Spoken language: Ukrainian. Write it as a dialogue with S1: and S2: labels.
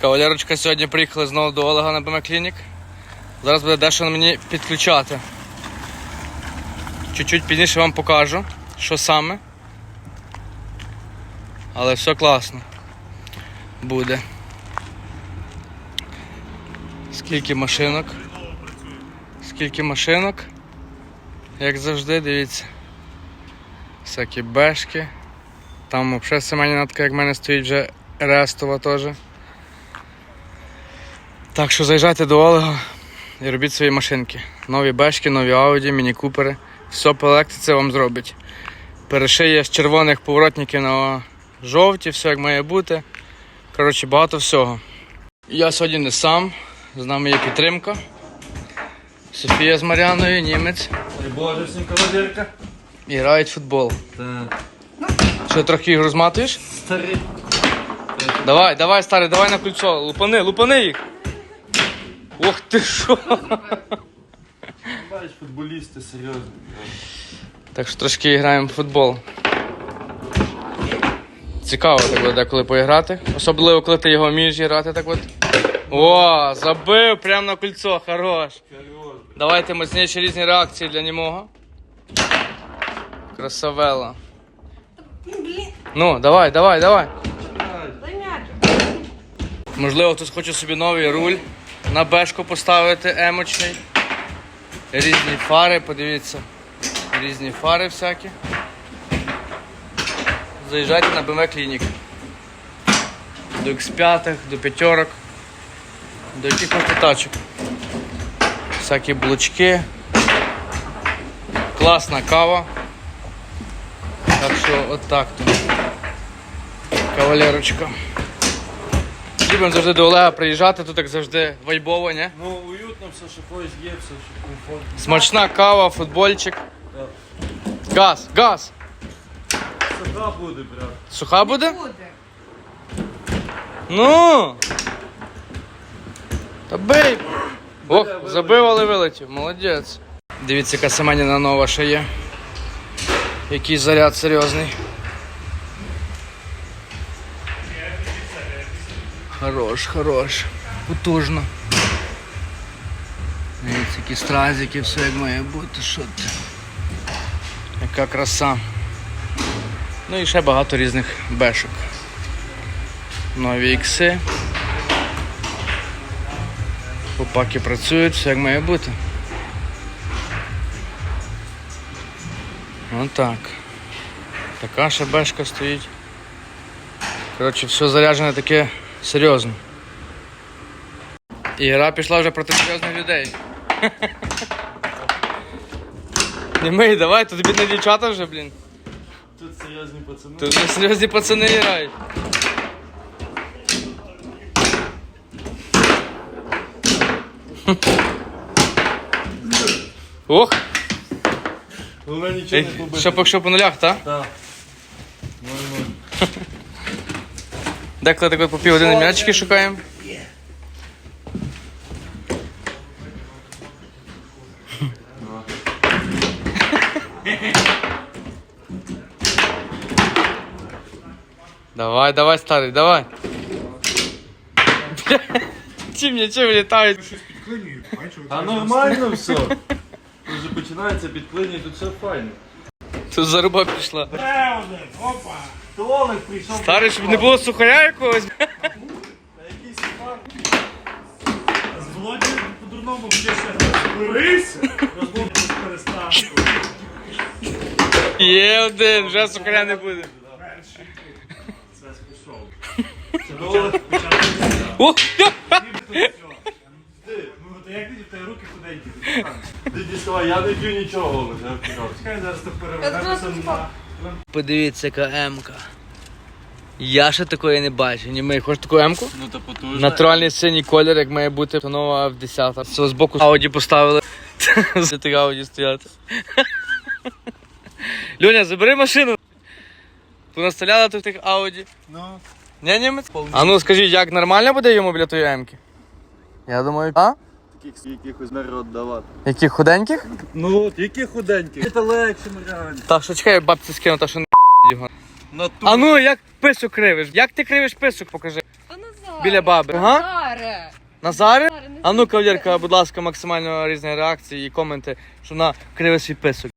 S1: Кавалерочка сьогодні приїхала знову до Олега на БМ Клінік. Зараз буде дещо мені підключати. Чуть-чуть пізніше вам покажу, що саме. Але все класно. Буде. Скільки машинок. Скільки машинок. Як завжди, дивіться. Всякі бешки. Там взагалі семеняна така, як в мене стоїть вже рестова теж. Так що заїжджайте до Олега і робіть свої машинки. Нові бешки, нові Ауді, міні-купери. Все по електриці вам зробить. Перешиє з червоних поворотників на жовті, все як має бути. Коротше, багато всього. Я сьогодні не сам, з нами є підтримка. Софія з Мар'яною, німець.
S2: Дай Боже, всім.
S1: І грають в футбол.
S2: Так.
S1: Що трохи їх розматуєш?
S2: Старий.
S1: Давай, давай, старий, давай на кольцо. Лупани, лупани їх. Ох ти що.
S2: Бачиш, футболісти серйозно.
S1: Так що трошки граємо в футбол. Цікаво так буде деколи поіграти. Особливо, коли ти його вмієш грати так от. О, забив прямо на кольцо, хорош. Давайте мощніші різні реакції для німого. Красавела. Ну, давай, давай, давай. Можливо, хтось хоче собі новий руль на бешку поставити емочний. Різні фари, подивіться. Різні фари всякі. Заїжджайте на BMW Clinic. До X5, до п'ятерок, до яких хочете тачок. Всякі блочки. Класна кава. Так що от так то. Кавалерочка. Любимо завжди до Олега приїжджати, тут як завжди вайбово, ні?
S2: Ну, уютно, все, що хочеш є, все, що комфортно.
S1: Смачна кава, футбольчик. Газ, газ.
S2: Сага буде, брат.
S1: Суха буде?
S3: Буде.
S1: Ну. Та бей. Ох, забив, але вилетів. Молодець. Дивіться, яка Семеніна нова ще є. Який заряд серйозний. Хорош, хорош. Потужно. Дивіться, стразики, все як має бути, що ти. Яка краса. Ну і ще багато різних бешок. Нові ікси. Попаки працюють, все як має бути. Отак. Така ще бешка стоїть. Коротше, все заряджене таке серйозно. І гра пішла вже проти серйозних людей. Не мий, давай, то тобі не дівчата вже, блін.
S2: Тут серйозні пацани.
S1: Тут вже серйозні пацани грають. Ох,
S2: Головне нічого
S1: ей,
S2: не побити.
S1: що поки що по нулях, так?
S2: Так. Ноль-ноль.
S1: Деколи так от по півгодини м'ячики шукаємо. Давай, давай, старий, давай. Чим мені чим літають?
S2: А нормально все. Тут вже починається підклинення, тут все файно.
S1: Тут заруба пішла.
S2: Опа! Толик прийшов.
S1: Старий, щоб не було сухаря якогось.
S2: Якийсь фан. З Володією по-дурному вчився. Борися! Розмовляти перестанку.
S1: Є один, вже сухаря не буде.
S2: Це. Толик! Ну, як ти в руки худенькі? Ти діставай, я не п'ю нічого. Чекай, зараз ти перевернемося на...
S1: Подивіться, яка М-ка. Я ще такої не бачив. Ні, ми хочеш таку М-ку?
S2: Ну, то потужно.
S1: Натуральний синій колір, як має бути нова F10. Це з боку Ауді поставили. Це так Ауді стояти. Льоня, забери машину. Понаставляли тут тих Ауді.
S2: Ну,
S1: Не, німець? А ну скажіть, як нормально буде йому біля тої М-ки? Я думаю, а?
S2: Таких якихось народ давати.
S1: Яких худеньких?
S2: Ну, от, які худенькі. Це легше, реально.
S1: Так, що чекай, бабці скину, та що не його.
S2: Натур.
S1: А ну як писок кривиш? Як ти кривиш писок, покажи.
S3: А назад.
S1: біля баби. Ага?
S3: Назаре.
S1: Назари?
S3: Назаре, не
S1: А ну, кавалерка, будь ласка, максимально різні реакції і коменти, що вона криве свій писок.